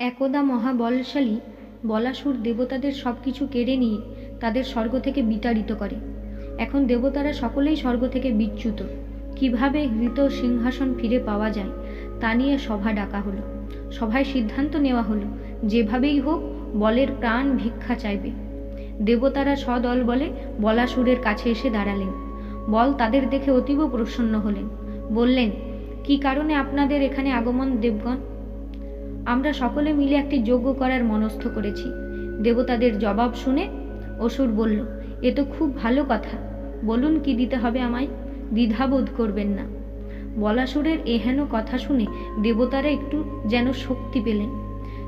একদা মহাবলশালী বলাসুর দেবতাদের সব কিছু কেড়ে নিয়ে তাদের স্বর্গ থেকে বিতাড়িত করে। এখন দেবতারা সকলেই স্বর্গ থেকে বিচ্যুত। কীভাবে হৃত সিংহাসন ফিরে পাওয়া যায়, তা নিয়ে সভা ডাকা হলো। সভায় সিদ্ধান্ত নেওয়া হলো, যেভাবেই হোক বলের প্রাণ ভিক্ষা চাইবে। দেবতারা সদল বলে বলাসুরের কাছে এসে দাঁড়ালেন। বল তাদের দেখে অতীব প্রসন্ন হলেন। বললেন, কি কারণে আপনাদের এখানে আগমন দেবগণ? আমরা সকলে মিলে একটি যজ্ঞ করার মনস্থ করেছি। দেবতাদের জবাব শুনে অসুর বলল, এ তো খুব ভালো কথা। বলুন কি দিতে হবে আমায়? দ্বিধাবোধ করবেন না। বলাসুরের এহেন কথা শুনে দেবতারা একটু যেন শক্তি পেলেন।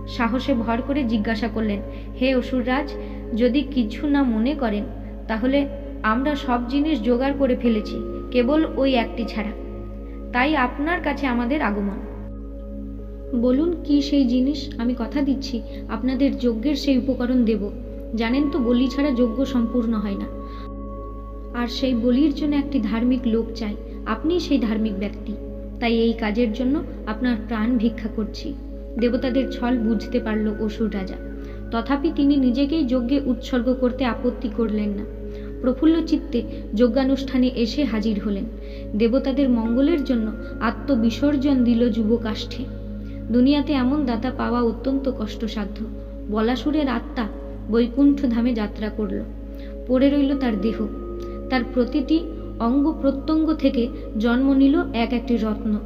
সাহসে ভর করে জিজ্ঞাসা করলেন, হে অসুররাজ, যদি কিছু না মনে করেন, তাহলে আমরা সব জিনিস জোগাড় করে ফেলেছি, কেবল ওই একটি ছাড়া। তাই আপনার কাছে আমাদের আগমন। বলুন কি সেই জিনিস? আমি কথা দিচ্ছি, আপনাদের যজ্ঞের সেই উপকরণ দেব। জানেন তো বলি ছাড়া যজ্ঞ সম্পূর্ণ হয় না। আর সেই বলির জন্য একটি ধার্মিক লোক চাই, আপনি সেই ধার্মিক ব্যক্তি। তাই এই কাজের জন্য আপনার প্রাণ ভিক্ষা করছি। দেবতাদের ছল বুঝতে পারল অসুর রাজা। তথাপি তিনি নিজেকেই যজ্ঞে উৎসর্গ করতে আপত্তি করলেন না। প্রফুল্ল চিত্তে যজ্ঞানুষ্ঠানে এসে হাজির হলেন। দেবতাদের মঙ্গলের জন্য আত্মবিসর্জন দিল যুবকাষ্ঠে। দুনিয়াতে এমন দাতা পাওয়া অত্যন্ত কষ্টসাধ্য। বলাসুরের আত্মা বৈকুণ্ঠ ধামে যাত্রা করল। পড়ে রইল তার দেহ। তার প্রতিটি অঙ্গ প্রত্যঙ্গ থেকে জন্ম নিল এক একটি রত্ন।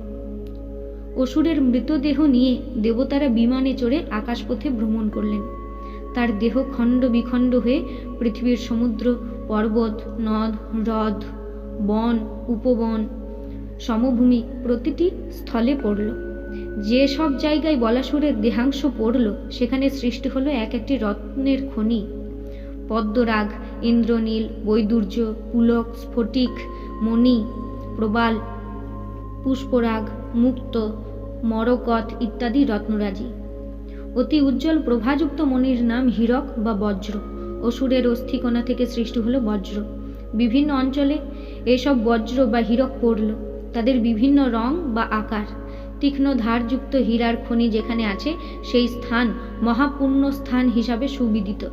অসুরের মৃতদেহ নিয়ে দেবতারা বিমানে চড়ে আকাশপথে ভ্রমণ করলেন। তার দেহ খণ্ড বিখণ্ড হয়ে পৃথিবীর সমুদ্র, পর্বত, নদ, হ্রদ, বন, উপবন, সমভূমি প্রতিটি স্থলে পড়ল। যে সব জায়গায় বলাসুরের দেহাংশ পড়ল, সেখানে সৃষ্টি হলো এক একটি রত্নের খনি। পদ্মরাগ, ইন্দ্রনীল, বৈদুর্য, পুলক, স্ফটিক, মণি, প্রবাল, পুষ্পরাগ, মুক্ত, মরকত ইত্যাদি রত্নরাজি। অতি উজ্জ্বল প্রভাযুক্ত মণির নাম হীরক বা বজ্র। অসুরের অস্থিকণা থেকে সৃষ্টি হলো বজ্র। বিভিন্ন অঞ্চলে এসব বজ্র বা হীরক পড়ল। তাদের বিভিন্ন রং বা আকার। তীক্ষ্ণ ধারযুক্ত হীরার খনি যেখানে আছে, সেই স্থান মহাপুণ্য স্থান হিসাবে সুবিদিত।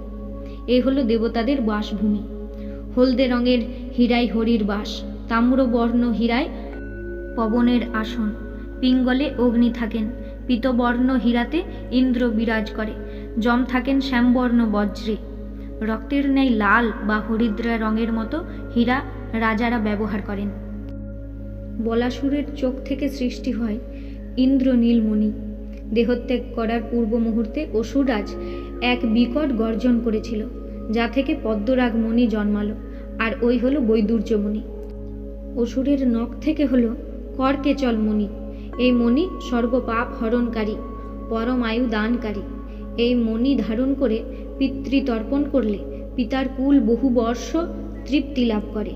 এ হলো দেবতাদের বাসভূমি। হলদে রঙের হীরাই হরির বাস, তাম্রবর্ণ হীরায় পবনের আসন। পিঙ্গলে অগ্নি থাকেন, পীতবর্ণ হীরাতে ইন্দ্র বিরাজ করে। যম থাকেন শ্যামবর্ণ বজ্রে। রক্তের ন্যায় লাল বা হরিদ্রা রঙের মতো হীরা রাজারা ব্যবহার করেন। বলাসুরের চোখ থেকে সৃষ্টি হয় ইন্দ্র নীলমণি দেহত্যাগ করার পূর্ব মুহূর্তে অসুরাজ এক বিকট গর্জন করেছিল, যা থেকে পদ্মরাগ মণি জন্মালো, আর ওই হলো বৈদুর্যমণি। অসুরের নখ থেকে হলো করকেচল মণি এই মণি সর্বপাপ হরণকারী, পরম আয়ু দানকারী। এই মণি ধারণ করে পিতৃতর্পণ করলে পিতার কুল বহু বর্ষ তৃপ্তি লাভ করে।